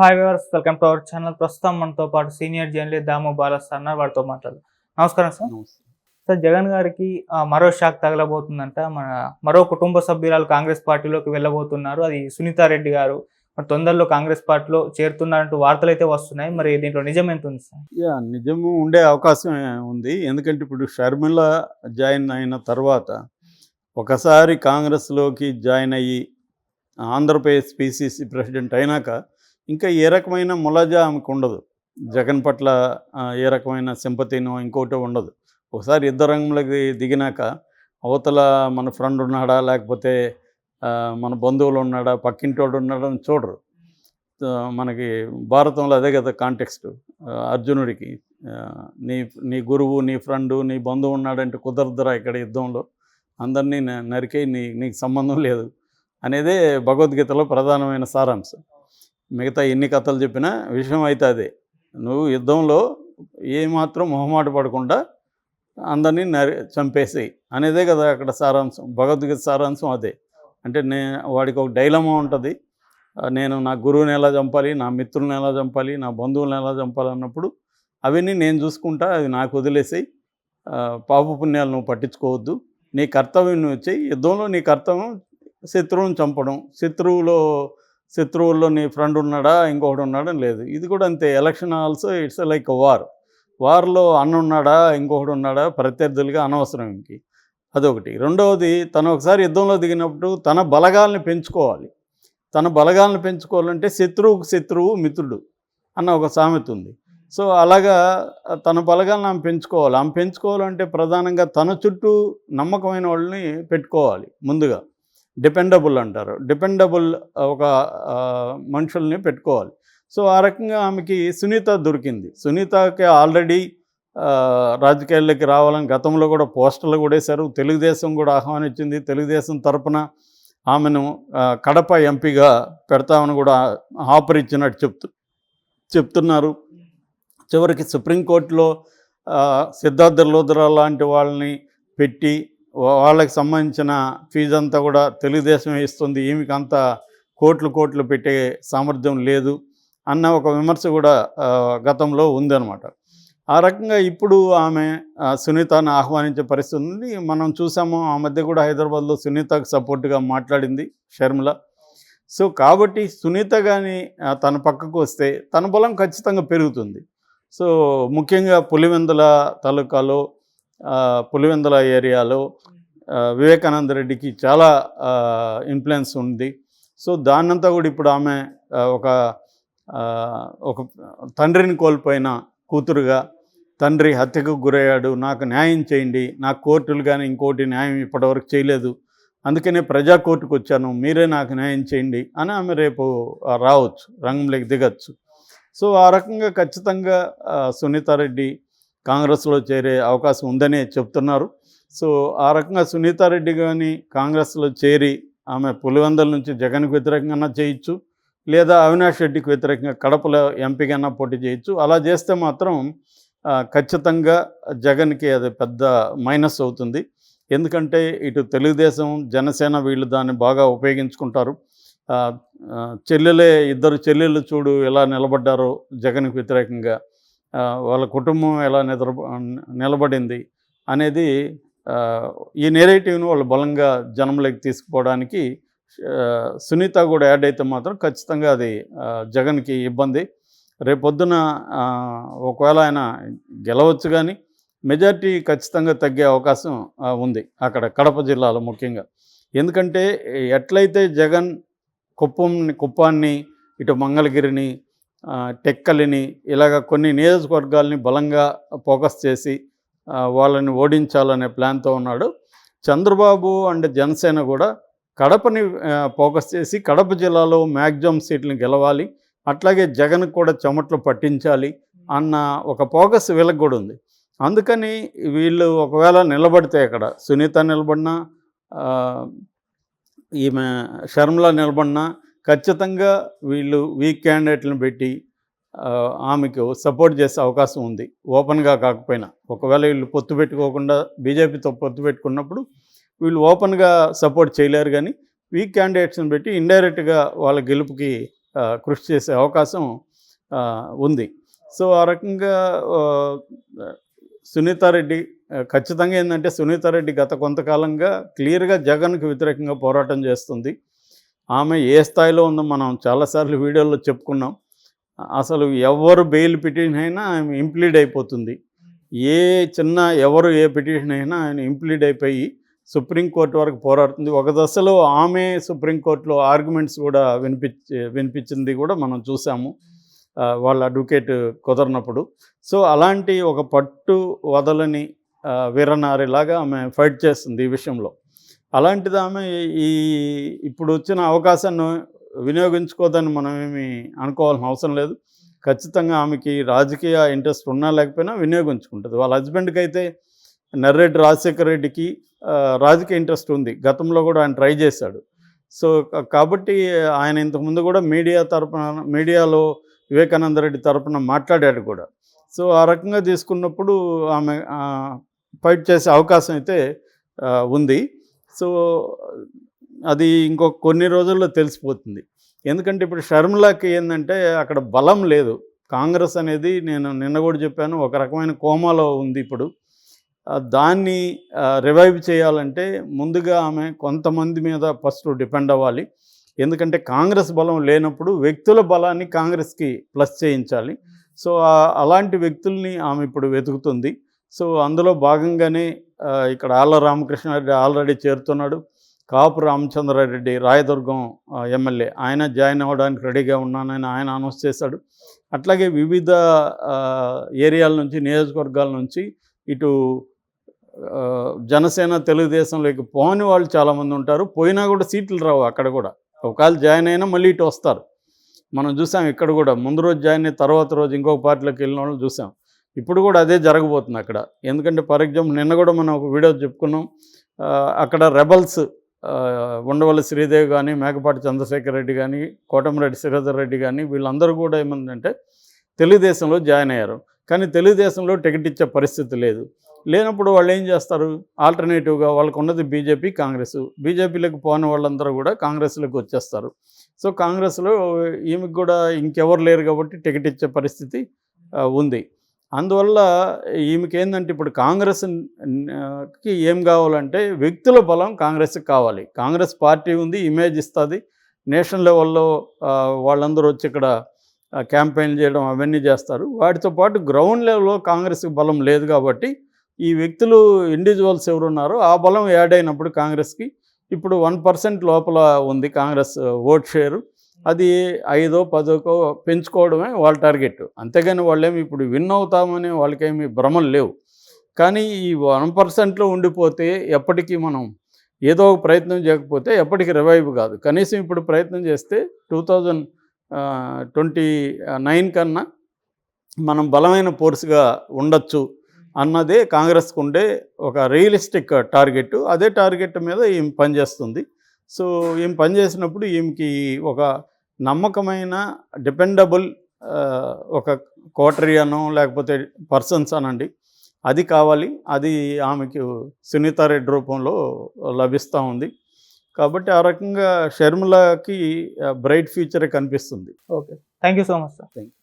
Hi viewers welcome to our channel ప్రస్తుతం మనతో పాటు సీనియర్ జర్నలిస్ట్ దాము బాలస్ అన్నారు వారితో మాట్లాడు నమస్కారం సార్. సార్ జగన్ గారికి మరో షాక్ తగలబోతుందంట. మన మరో కుటుంబ సభ్యురాలు కాంగ్రెస్ పార్టీలోకి వెళ్ళబోతున్నారు. అది సునీతారెడ్డి గారు. మరి తొందరలో కాంగ్రెస్ పార్టీలో చేరుతున్నారంటూ వార్తలు అయితే వస్తున్నాయి. మరి దీంట్లో నిజం ఎంత ఉంది సార్? యా నిజము ఉండే అవకాశం ఉంది. ఎందుకంటే ఇప్పుడు షర్మిల జాయిన్ అయిన తర్వాత ఒకసారి కాంగ్రెస్లోకి జాయిన్ అయ్యి ఆంధ్రప్రదేశ్ పిసిసి ప్రెసిడెంట్ అయినాక ఇంకా ఏ రకమైన ములాజా ఆమెకు ఉండదు. జగన్ పట్ల ఏ రకమైన సింపతినో ఇంకోటి ఉండదు. ఒకసారి యుద్ధ రంగంలోకి దిగినాక అవతల మన ఫ్రెండ్ ఉన్నాడా లేకపోతే మన బంధువులు ఉన్నాడా పక్కింటోడు ఉన్నాడా అని చూడరు. మనకి భారతంలో అదే కదా కాంటెక్స్ట్. అర్జునుడికి నీ నీ గురువు నీ ఫ్రెండు నీ బంధువు ఉన్నాడంటే కుదరదురా ఇక్కడ యుద్ధంలో. అందరినీ నరికే నీ నీకు సంబంధం లేదు అనేదే భగవద్గీతలో ప్రధానమైన సారాంశం. మిగతా ఎన్ని కథలు చెప్పినా విషయం అయితే అదే నువ్వు యుద్ధంలో ఏమాత్రం మొహమాట పడకుండా అందరినీ నరి చంపేసి అనేదే కదా అక్కడ సారాంశం. భగవద్గీత సారాంశం అదే. అంటే నే వాడికి ఒక డైలమా ఉంటుంది. నేను నా గురువుని ఎలా చంపాలి నా మిత్రుల్ని ఎలా చంపాలి నా బంధువులను ఎలా చంపాలి అన్నప్పుడు అవన్నీ నేను చూసుకుంటా అది నాకు వదిలేసి పాపపుణ్యాలు నువ్వు పట్టించుకోవద్దు. నీ కర్తవ్యం నువ్వు వచ్చి యుద్ధంలో నీ కర్తవ్యం శత్రువును చంపడం. శత్రువులో శత్రువుల్లో నీ ఫ్రెండ్ ఉన్నాడా ఇంకొకటి ఉన్నాడా లేదు. ఇది కూడా అంతే. Election also it's like war వార్లో అన్న ఉన్నాడా ఇంకొకటి ఉన్నాడా ప్రత్యర్థులుగా అనవసరం ఇంకి. అదొకటి. రెండవది తను ఒకసారి యుద్ధంలో దిగినప్పుడు తన బలగాల్ని పెంచుకోవాలి. తన బలగాలను పెంచుకోవాలంటే శత్రువుకు శత్రువు మిత్రుడు అన్న ఒక సామెత ఉంది. సో అలాగా తన బలగాలను ఆమె పెంచుకోవాలి. ఆమె పెంచుకోవాలంటే ప్రధానంగా తన చుట్టూ నమ్మకమైన వాళ్ళని పెట్టుకోవాలి ముందుగా. డిపెండబుల్ అంటారు. డిపెండబుల్ ఒక మనుషుల్ని పెట్టుకోవాలి. సో ఆ రకంగా ఆమెకి సునీత దొరికింది. సునీతకి ఆల్రెడీ రాజకీయాల్లోకి రావాలని గతంలో కూడా పోస్టర్లు కూడా వేశారు తెలుగుదేశం కూడా ఆహ్వానించింది. తెలుగుదేశం తరపున ఆమెను కడప ఎంపీగా పెడతామని కూడా ఆఫర్ ఇచ్చినట్టు చెప్తు చెప్తున్నారు. చివరికి సుప్రీంకోర్టులో సిద్ధార్థ లోదరా లాంటి వాళ్ళని పెట్టి వాళ్ళకి సంబంధించిన ఫీజు అంతా కూడా తెలుగుదేశం ఇస్తుంది. ఈమెకి అంత కోట్లు కోట్లు పెట్టే సామర్థ్యం లేదు అన్న ఒక విమర్శ కూడా గతంలో గతంలో ఉందన్నమాట. ఆ రకంగా ఇప్పుడు ఆమె సునీతను ఆహ్వానించే పరిస్థితి ఉంది. మనం చూసాము ఆ మధ్య కూడా హైదరాబాద్లో సునీతకు సపోర్ట్గా మాట్లాడింది షర్మిల. సో కాబట్టి సునీత కానీ తన పక్కకు వస్తే తన బలం ఖచ్చితంగా పెరుగుతుంది. సో ముఖ్యంగా పులివెందుల తాలూకాలో పులివెందుల ఏరియాలో వివేకానంద రెడ్డికి చాలా ఇన్ఫ్లుయెన్స్ ఉంది. సో దాన్నంతా కూడా ఇప్పుడు ఆమె ఒక ఒక తండ్రిని కోల్పోయిన కూతురుగా తండ్రి హత్యకు గురయ్యాడు నాకు న్యాయం చేయండి నాకు కోర్టులు కానీ ఇంకోటి న్యాయం ఇప్పటివరకు చేయలేదు అందుకనే ప్రజా కోర్టుకు వచ్చాను మీరే నాకు న్యాయం చేయండి అని ఆమె రేపు రావచ్చు రంగంలోకి దిగచ్చు. సో ఆ రకంగా ఖచ్చితంగా సునీతారెడ్డి కాంగ్రెస్లో చేరే అవకాశం ఉందనే చెప్తున్నారు. సో ఆ రకంగా సునీతారెడ్డి కానీ కాంగ్రెస్లో చేరి ఆమె పులివందల నుంచి జగన్కి వ్యతిరేకంగా చేయొచ్చు లేదా అవినాష్ రెడ్డికి వ్యతిరేకంగా కడపలో ఎంపీగా పోటీ చేయొచ్చు. అలా చేస్తే మాత్రం ఖచ్చితంగా జగన్కి అది పెద్ద మైనస్ అవుతుంది. ఎందుకంటే ఇటు తెలుగుదేశం జనసేన వీళ్ళు దాన్ని బాగా ఉపయోగించుకుంటారు. చెల్లెలే ఇద్దరు చెల్లెళ్ళు చూడు ఎలా నిలబడ్డారో జగన్కి వ్యతిరేకంగా. వాళ్ళ కుటుంబం ఎలా నిద్ర నిలబడింది అనేది ఈ నేరేటివ్ను వాళ్ళు బలంగా జనంలోకి తీసుకుపోవడానికి సునీత కూడా యాడ్ అయితే మాత్రం ఖచ్చితంగా అది జగన్కి ఇబ్బంది. రేపొద్దున ఒకవేళ ఆయన గెలవచ్చు కానీ మెజార్టీ ఖచ్చితంగా తగ్గే అవకాశం ఉంది అక్కడ కడప జిల్లాలో ముఖ్యంగా. ఎందుకంటే ఎట్లయితే జగన్ కుప్పంని కుప్పాన్ని ఇటు మంగళగిరిని టెక్కలిని ఇలాగ కొన్ని నియోజకవర్గాల్ని బలంగా ఫోకస్ చేసి వాళ్ళని ఓడించాలనే ప్లాన్తో ఉన్నాడు. చంద్రబాబు అండ్ జనసేన కూడా కడపని ఫోకస్ చేసి కడప జిల్లాలో మ్యాక్సిమం సీట్లను గెలవాలి అట్లాగే జగన్ కూడా చెమట్లు పట్టించాలి అన్న ఒక ఫోకస్ వీళ్ళకి కూడా ఉంది. అందుకని వీళ్ళు ఒకవేళ నిలబడితే అక్కడ సునీత నిలబడినా ఈమె షర్మిల నిలబడినా ఖచ్చితంగా వీళ్ళు వీక్ క్యాండిడేట్లను పెట్టి ఆమెకు సపోర్ట్ చేసే అవకాశం ఉంది. ఓపెన్గా కాకపోయినా. ఒకవేళ వీళ్ళు పొత్తు పెట్టుకోకుండా బీజేపీతో పొత్తు పెట్టుకున్నప్పుడు వీళ్ళు ఓపెన్గా సపోర్ట్ చేయలేరు కానీ వీక్ క్యాండిడేట్స్ని పెట్టి ఇండైరెక్ట్గా వాళ్ళ గెలుపుకి కృషి చేసే అవకాశం ఉంది. సో ఆ రకంగా సునీతారెడ్డి ఖచ్చితంగా ఏంటంటే సునీతారెడ్డి గత కొంతకాలంగా క్లియర్గా జగన్కు వ్యతిరేకంగా పోరాటం చేస్తుంది. ఆమె ఏ స్థాయిలో ఉందో మనం చాలాసార్లు వీడియోలో చెప్పుకున్నాం. అసలు ఎవరు బెయిల్ పిటిషన్ అయినా ఆమె ఇంప్లీడ్ అయిపోతుంది. ఏ చిన్న ఎవరు ఏ పిటిషన్ అయినా ఆయన ఇంప్లీడ్ అయిపోయి సుప్రీంకోర్టు వరకు పోరాడుతుంది. ఒక దశలో ఆమె సుప్రీంకోర్టులో ఆర్గ్యుమెంట్స్ కూడా వినిపించి వినిపించింది కూడా మనం చూసాము. వాళ్ళ అడ్వకేట్ కుదరినప్పుడు. సో అలాంటి ఒక పట్టు వదలని ఆ, వీరనారిలాగా ఆమె ఫైట్ చేస్తుంది ఈ విషయంలో. అలాంటిది ఆమె ఈ ఇప్పుడు వచ్చిన అవకాశాన్ని వినియోగించుకోదని మనం ఏమి అనుకోవాల్సిన అవసరం లేదు. ఖచ్చితంగా ఆమెకి రాజకీయ ఇంట్రెస్ట్ ఉన్నా లేకపోయినా వినియోగించుకుంటుంది. వాళ్ళ హస్బెండ్కి అయితే నర్రెడ్డి రాజశేఖర రెడ్డికి రాజకీయ ఇంట్రెస్ట్ ఉంది. గతంలో కూడా ఆయన ట్రై చేశాడు. సో కాబట్టి ఆయన ఇంతకుముందు కూడా మీడియా తరపున మీడియాలో వివేకానంద రెడ్డి తరపున మాట్లాడాడు కూడా. సో ఆ రకంగా తీసుకున్నప్పుడు ఆమె ఫైట్ చేసే అవకాశం అయితే ఉంది. సో అది ఇంకో కొన్ని రోజుల్లో తెలిసిపోతుంది. ఎందుకంటే ఇప్పుడు షర్మిలాకి ఏంటంటే అక్కడ బలం లేదు. కాంగ్రెస్ అనేది నేను నిన్న కూడా చెప్పాను ఒక రకమైన కోమాలో ఉంది ఇప్పుడు. దాన్ని రివైవ్ చేయాలంటే ముందుగా ఆమె కొంతమంది మీద ఫస్ట్ డిపెండ్ అవ్వాలి. ఎందుకంటే కాంగ్రెస్ బలం లేనప్పుడు వ్యక్తుల బలాన్ని కాంగ్రెస్కి ప్లస్ చేయించాలి. సో అలాంటి వ్యక్తుల్ని ఆమె ఇప్పుడు వెతుకుతుంది. సో అందులో భాగంగానే ఇక్కడ ఆళ్ళ రామకృష్ణారెడ్డి ఆల్రెడీ చేరుతున్నాడు. కాపు రామచంద్రారెడ్డి రాయదుర్గం ఎమ్మెల్యే. ఆయన జాయిన్ అవ్వడానికి రెడీగా ఉన్నానని ఆయన అనౌన్స్ చేశాడు. అట్లాగే వివిధ ఏరియాల నుంచి నియోజకవర్గాల నుంచి ఇటు జనసేన తెలుగుదేశంలోకి పోని వాళ్ళు చాలామంది ఉంటారు. పోయినా కూడా సీట్లు రావు అక్కడ కూడా. ఒకవేళ జాయిన్ అయినా మళ్ళీ ఇటు వస్తారు. మనం చూసాం ఇక్కడ కూడా. ముందు రోజు జాయిన్ అయిన తర్వాత రోజు ఇంకొక పార్టీలోకి వెళ్ళిన వాళ్ళు చూసాం. ఇప్పుడు కూడా అదే జరగబోతుంది అక్కడ. ఎందుకంటే ఫర్ ఎగ్జాంపుల్ నిన్న కూడా మనం ఒక వీడియో చెప్పుకున్నాం. అక్కడ రెబల్స్ ఉండవల్లి శ్రీదేవి కానీ మేకపాటి చంద్రశేఖర్ రెడ్డి కానీ కోటమిరెడ్డి శ్రీధర్ రెడ్డి కానీ వీళ్ళందరూ కూడా ఏమందంటే తెలుగుదేశంలో జాయిన్ అయ్యారు. కానీ తెలుగుదేశంలో టికెట్ ఇచ్చే పరిస్థితి లేదు. లేనప్పుడు వాళ్ళు ఏం చేస్తారు? ఆల్టర్నేటివ్గా వాళ్ళకు ఉన్నది బీజేపీ కాంగ్రెస్. బీజేపీలోకి పోని వాళ్ళందరూ కూడా కాంగ్రెస్లోకి వచ్చేస్తారు. సో కాంగ్రెస్లో ఈమెకు కూడా ఇంకెవరు లేరు కాబట్టి టికెట్ ఇచ్చే పరిస్థితి ఉంది. అందువల్ల ఈమెకి ఏంటంటే ఇప్పుడు కాంగ్రెస్కి ఏం కావాలంటే వ్యక్తుల బలం కాంగ్రెస్కి కావాలి. కాంగ్రెస్ పార్టీ ఉంది ఇమేజ్ ఇస్తుంది. నేషనల్ లెవెల్లో వాళ్ళందరూ వచ్చి ఇక్కడ క్యాంపెయిన్ చేయడం అవన్నీ చేస్తారు. వాటితో పాటు గ్రౌండ్ లెవెల్లో కాంగ్రెస్కి బలం లేదు కాబట్టి ఈ వ్యక్తులు ఇండివిజువల్స్ ఎవరు ఉన్నారో ఆ బలం యాడ్ అయినప్పుడు కాంగ్రెస్కి ఇప్పుడు వన్ పర్సెంట్ లోపల ఉంది కాంగ్రెస్ ఓట్ షేరు. అది ఐదో పదోకో పెంచుకోవడమే వాళ్ళ టార్గెట్. అంతేగాని వాళ్ళేమి ఇప్పుడు విన్ అవుతామని వాళ్ళకేమి భ్రమలు లేవు. కానీ ఈ వన్ పర్సెంట్లో ఉండిపోతే ఎప్పటికీ మనం ఏదో ఒక ప్రయత్నం చేయకపోతే ఎప్పటికీ రివైవ్ కాదు. కనీసం ఇప్పుడు ప్రయత్నం చేస్తే టూ థౌజండ్ ట్వంటీ నైన్ కన్నా మనం బలమైన ఫోర్స్గా ఉండొచ్చు అన్నదే కాంగ్రెస్కు ఉండే ఒక రియలిస్టిక్ టార్గెట్. అదే టార్గెట్ మీద ఈమె పనిచేస్తుంది? సో ఈమె పనిచేసినప్పుడు ఈమెకి ఒక నమ్మకమైన డిపెండబుల్ ఒక కోటరీ అనో లేకపోతే పర్సన్స్ అనండి. అది కావాలి. అది ఆమెకు సునీతారెడ్డి రూపంలో లభిస్తూ ఉంది. కాబట్టి ఆ రకంగా షర్మిలకి బ్రైట్ ఫ్యూచరే కనిపిస్తుంది. Okay. Thank you so much sir. Thank